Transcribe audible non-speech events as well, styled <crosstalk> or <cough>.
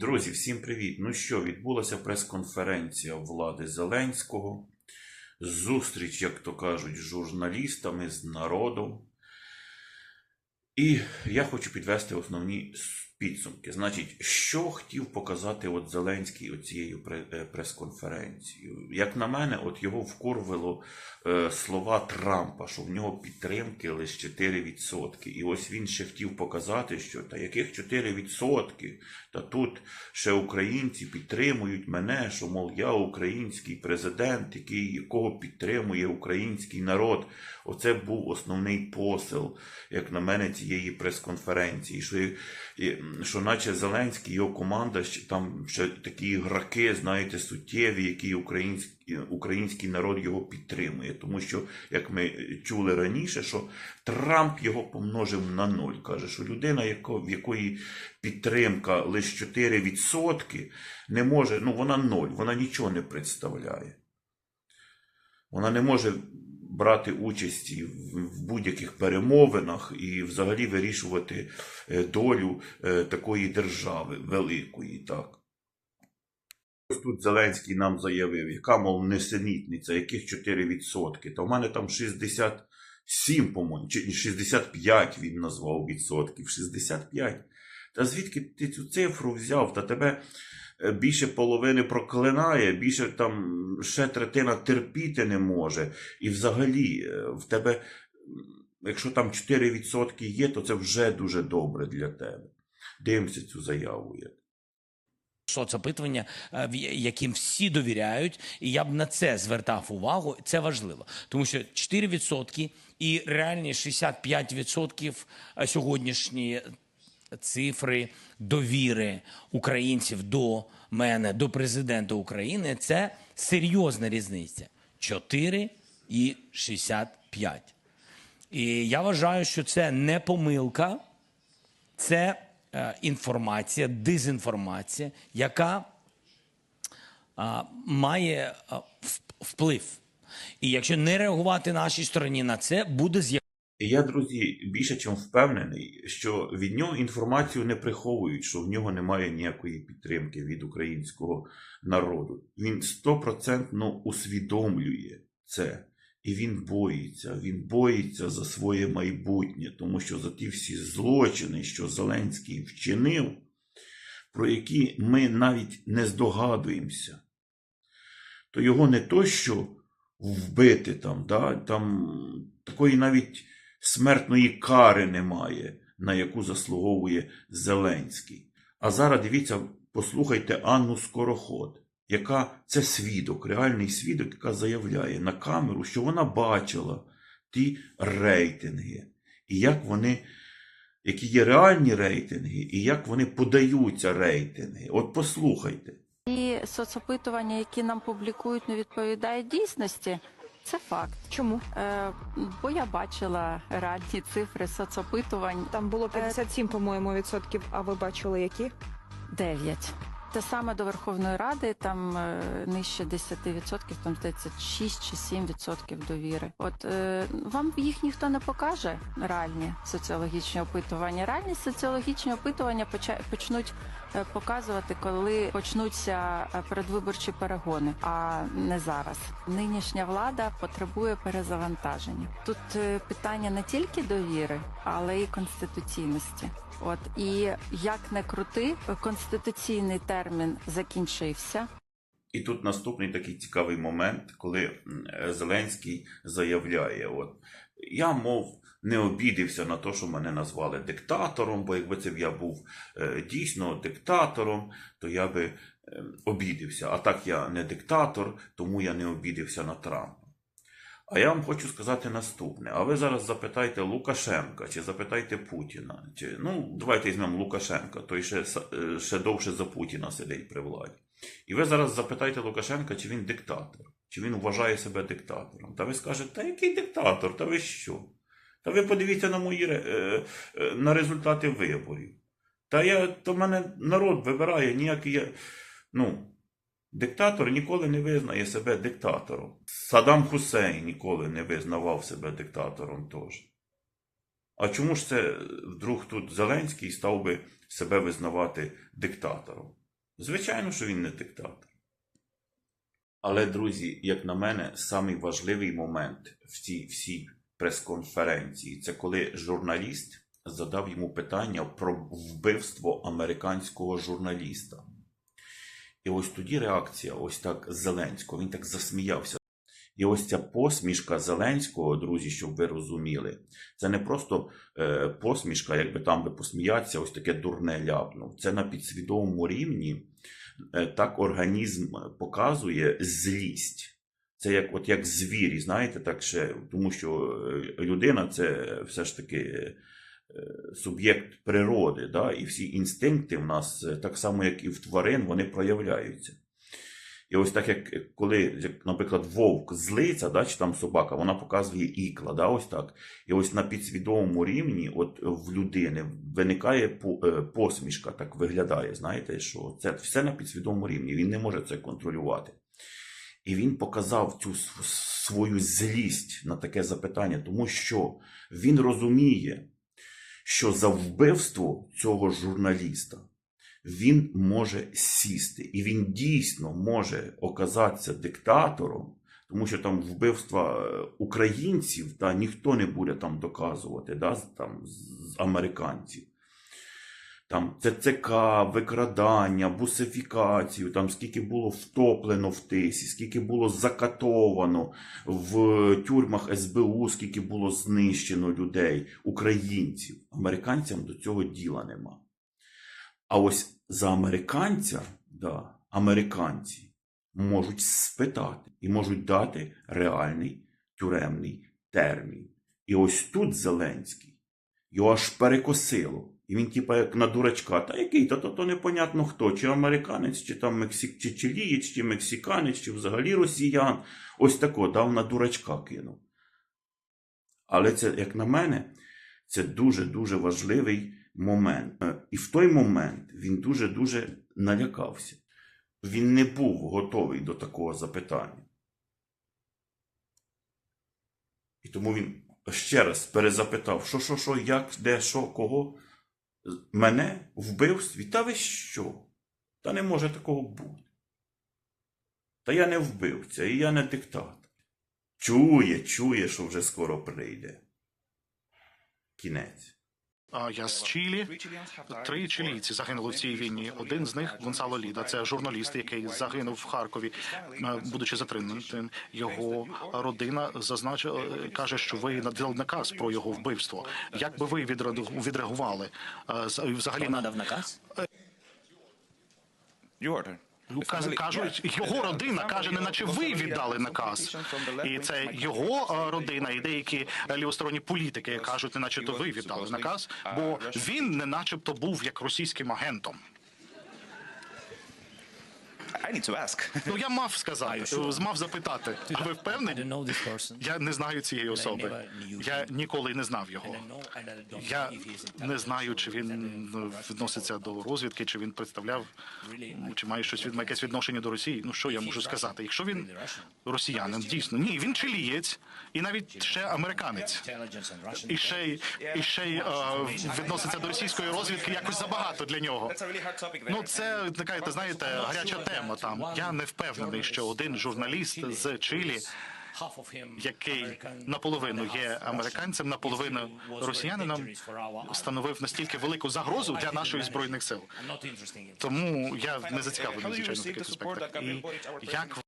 Друзі, всім привіт! Ну що, відбулася прес-конференція влади Зеленського. Зустріч, як то кажуть, з журналістами, з народом. І я хочу підвести основні підсумки. Значить, що хотів показати от Зеленський оцією пре- е, прес-конференцією? Як на мене, от його вкурвило е, слова Трампа, що в нього підтримки лише 4%. І ось він ще хотів показати, що та яких 4%? Та тут ще українці підтримують мене, що мов я український президент, який, якого підтримує український народ. Оце був основний посил, як на мене, цієї прес-конференції. Що, що наче Зеленський, його команда, там ще такі ігроки, знаєте, суттєві, які український, український народ його підтримує. Тому що, як ми чули раніше, що Трамп його помножив на ноль. Каже, що людина, в якої підтримка лише 4%, не може, ну вона ноль, вона нічого не представляє. Вона не може брати участі в будь-яких перемовинах і взагалі вирішувати е, долю е, такої держави великої, так. Ось тут Зеленський нам заявив, яка, мов, несенітниця, яких 4%. Та в мене там 67, по-моєму, чи 65 він назвав відсотків. 65. Та звідки ти цю цифру взяв? Та тебе більше половини проклинає, більше там ще третина терпіти не може. І взагалі е, в тебе, якщо там 4% є, то це вже дуже добре для тебе. Дивимося цю заяву. як. соцопитування, е, яким всі довіряють, і я б на це звертав увагу. Це важливо, тому що 4% і реальні 65% сьогоднішні цифри довіри українців до мене, до президента України. Це серйозна різниця. 4 і 65. І я вважаю, що це не помилка, це е, інформація, дезінформація, яка має вплив. І якщо не реагувати нашій стороні на це, буде з'являтися. І я, друзі, більше чим впевнений, що від нього інформацію не приховують, що в нього немає ніякої підтримки від українського народу. Він стопроцентно усвідомлює це. І він боїться, він боїться за своє майбутнє, тому що за ті всі злочини, що Зеленський вчинив, про які ми навіть не здогадуємося, то його не то, що вбити там, да, там такої навіть смертної кари немає, на яку заслуговує Зеленський. А зараз дивіться, послухайте Анну Скороход, яка це свідок, реальний свідок, яка заявляє на камеру, що вона бачила ті рейтинги, і як вони, які є реальні рейтинги, і як вони подаються рейтинги. От послухайте. І соцопитування, які нам публікують, не відповідають дійсності. Це факт. Чому? Е, бо я бачила реальні цифри соцопитувань. Там було 57, по-моєму, відсотків, а ви бачили які? 9. Те саме до Верховної Ради, там е, нижче 10%, там здається 6 чи 7% довіри. От е, вам їх ніхто не покаже, реальні соціологічні опитування. Реальні соціологічні опитування почнуть е, показувати, коли почнуться е, передвиборчі перегони, а не зараз. Нинішня влада потребує перезавантаження. Тут е, питання не тільки довіри, але й конституційності. От і як не крути, конституційний термін закінчився. І тут наступний такий цікавий момент, коли Зеленський заявляє: от я, мов, не обідився на те, що мене назвали диктатором, бо якби це я був е, дійсно диктатором, то я би е, обідився. А так я не диктатор, тому я не обідився на Трампа. А я вам хочу сказати наступне. А ви зараз запитайте Лукашенка чи запитайте Путіна. Чи, ну, давайте візьмемо Лукашенка, той ще, е, ще довше за Путіна сидить при владі. І ви зараз запитайте Лукашенка, чи він диктатор, чи він вважає себе диктатором. Та ви скажете, та який диктатор? Та ви що? Та ви подивіться на мої е, е, на результати виборів. Та я, то мене народ вибирає, ніякий я. Ну, диктатор ніколи не визнає себе диктатором. Саддам Хусейн ніколи не визнавав себе диктатором теж. А чому ж це вдруг тут Зеленський став би себе визнавати диктатором? Звичайно, що він не диктатор. Але, друзі, як на мене, самий важливий момент в цій всій прес-конференції це коли журналіст задав йому питання про вбивство американського журналіста. І ось тоді реакція, ось так Зеленського, він так засміявся. І ось ця посмішка Зеленського, друзі, щоб ви розуміли, це не просто е, посмішка, якби там би посміятися, ось таке дурне ляпнув. Це на підсвідомому рівні е, так організм показує злість. Це як, от як звірі, знаєте, так ще, тому що е, людина це все ж таки суб'єкт природи, да? і всі інстинкти в нас, е, так само, як і в тварин, вони проявляються. І ось так, як коли, наприклад, вовк злиться, да, чи там собака, вона показує ікла, да, ось так. І ось на підсвідомому рівні, от в людини виникає е, посмішка, так виглядає. Знаєте, що це все на підсвідомому рівні. Він не може це контролювати. І він показав цю свою злість на таке запитання, тому що він розуміє, що за вбивство цього журналіста він може сісти, і він дійсно може оказатися диктатором, тому що там вбивства е, українців та ніхто не буде там доказувати, да, там, з з американців. Там ЦЦК, викрадання, бусифікацію, там скільки було втоплено в тисі, скільки було закатовано в тюрмах СБУ, скільки було знищено людей, українців. Американцям до цього діла нема. А ось за американця, да, американці можуть спитати і можуть дати реальний тюремний термін. І ось тут Зеленський його аж перекосило. І він, типа, як на дурачка, та який, та то, то непонятно хто, чи американець, чи там мексик, чи чилієць, чи мексиканець, чи взагалі росіян. Ось тако дав на дурачка кинув. Але це, як на мене, це дуже-дуже важливий момент. Е, І в той момент він дуже-дуже налякався. Він не був готовий до такого запитання. І тому він ще раз перезапитав, що, що, що, як, де, що, кого. Мене в вбивстві? Та ви що? Та не може такого бути. Та я не вбивця, і я не диктатор. Чує, чує, що вже скоро прийде. Кінець. А я з Чилі. Три чилійці загинули в цій війні. Один з них Гонсало Ліда. Це журналіст, який загинув в Харкові, е, будучи затриманим. Його родина зазначила, каже, що ви надали наказ про його вбивство. Як би ви відреагу- відреагували? Е, з- Взагалі надав наказ? Каз- кажуть, його родина каже, не наче ви віддали наказ, і це його е, родина, і деякі лівосторонні політики кажуть, не наче то ви віддали наказ, бо він не начебто був як російським агентом. I need to ask. <laughs> Ну я мав сказати, мав запитати. А ви впевнені? don't know this person. Я не знаю цієї особи. Я ніколи не знав його. I know and I don't Я не знаю, чи він ну, відноситься до розвідки, чи він представляв, чи має щось від якесь відношення до Росії. Ну що я можу сказати? Якщо він росіянин, дійсно ні, він чилієць і навіть ще американець. І ще й і ще й е, відноситься до російської розвідки якось забагато для нього. Ну, це така, знаєте, гаряча тема там. Я не впевнений, що один журналіст з Чилі, який наполовину є американцем, наполовину росіянином, становив настільки велику загрозу для нашої збройних сил. Тому я не зацікавлений звичайно в таких аспектах. І як